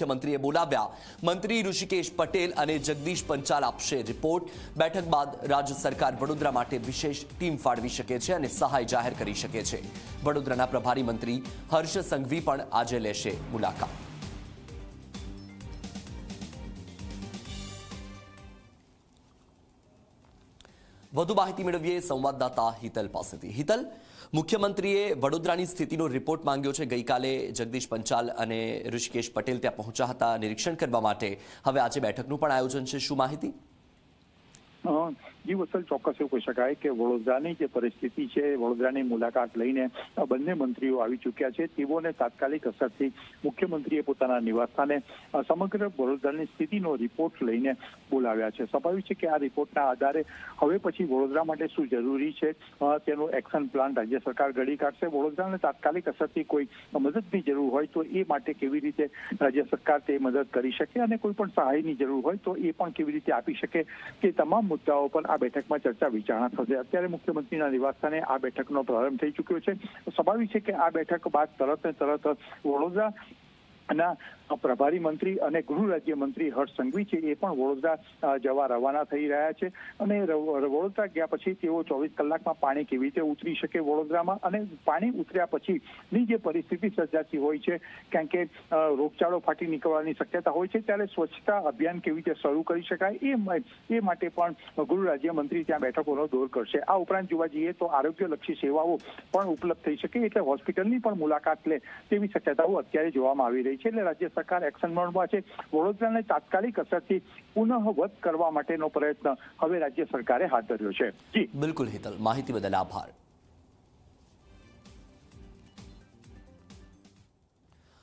મુખ્યમંત્રીએ બોલાવ્યા. મંત્રી ઋષિકેશ પટેલ અને જગદીશ પંચાલ આપશે રિપોર્ટ. બેઠક બાદ રાજ્ય સરકાર વડોદરા માટે વિશેષ ટીમ ફાળવી શકે છે અને સહાય જાહેર કરી શકે છે. વડોદરાના પ્રભારી મંત્રી હર્ષ સંઘવી પણ આજે લેશે મુલાકાત. વધુ માહિતી મેળવીએ સંવાદદાતા હિતલ પાસેથી. હિતલ, મુખ્યમંત્રીએ વડોદરાની સ્થિતિનો રિપોર્ટ માંગ્યો છે. ગઈકાલે જગદીશ પંચાલ અને ઋષિકેશ પટેલ ત્યાં પહોંચ્યા હતા નિરીક્ષણ કરવા માટે. હવે આજે બેઠકનું પણ આયોજન છે. શું માહિતી? જી વસલ ચોક્કસ એવું કહી શકાય કે વડોદરાની જે પરિસ્થિતિ છે, વડોદરાની મુલાકાત લઈને બંને મંત્રીઓ આવી ચૂક્યા છે. તેઓને તાત્કાલિક અસરથી મુખ્યમંત્રીએ પોતાના નિવાસસ્થાને સમગ્ર વડોદરાની સ્થિતિનો રિપોર્ટ લઈને બોલાવ્યા છે. સ્વાભાવિક છે કે આ રિપોર્ટના આધારે હવે પછી વડોદરા માટે શું જરૂરી છે તેનો એક્શન પ્લાન રાજ્ય સરકાર ઘડી કાઢશે. વડોદરાને તાત્કાલિક અસરથી કોઈ મદદની જરૂર હોય તો એ માટે કેવી રીતે રાજ્ય સરકાર તે મદદ કરી શકે અને કોઈ પણ સહાયની જરૂર હોય તો એ પણ કેવી રીતે આપી શકે તે તમામ મુદ્દાઓ પર આ બેઠકમાં ચર્ચા વિચારણા થશે. અત્યારે મુખ્યમંત્રીના નિવાસસ્થાને આ બેઠકનો પ્રારંભ થઈ ચૂક્યો છે. સ્વાભાવિક છે કે આ બેઠક બાદ તરત ને તરત વડોદરા ના પ્રભારી મંત્રી અને ગૃહ રાજ્ય મંત્રી હર્ષ સંઘવી છે, એ પણ વડોદરા જવા રવાના થઈ રહ્યા છે. અને વડોદરા ગયા પછી તેઓ ચોવીસ કલાકમાં પાણી કેવી રીતે ઉતરી શકે વડોદરામાં? અને પાણી ઉતર્યા પછીની જે પરિસ્થિતિ સર્જાતી હોય છે, કારણ કે રોગચાળો ફાટી નીકળવાની શક્યતા હોય છે, ત્યારે સ્વચ્છતા અભિયાન કેવી રીતે શરૂ કરી શકાય એ એ માટે પણ ગૃહ રાજ્ય મંત્રી ત્યાં બેઠકોનો દોર કરશે. આ ઉપરાંત જોવા જઈએ તો આરોગ્યલક્ષી સેવાઓ પણ ઉપલબ્ધ થઈ શકે, એટલે હોસ્પિટલની પણ મુલાકાત લે તેવી શક્યતાઓ અત્યારે જોવામાં આવી રહી છે એટલે રાજ્ય સરકાર એક્શન મોડમાં છે. વડોદરાને તાત્કાલિક અસરથી પુનઃવત કરવા માટેનો પ્રયત્ન હવે રાજ્ય સરકારે હાથ ધર્યો છે. જી. બિલકુલ હિતલ. માહિતી બદલ આભાર.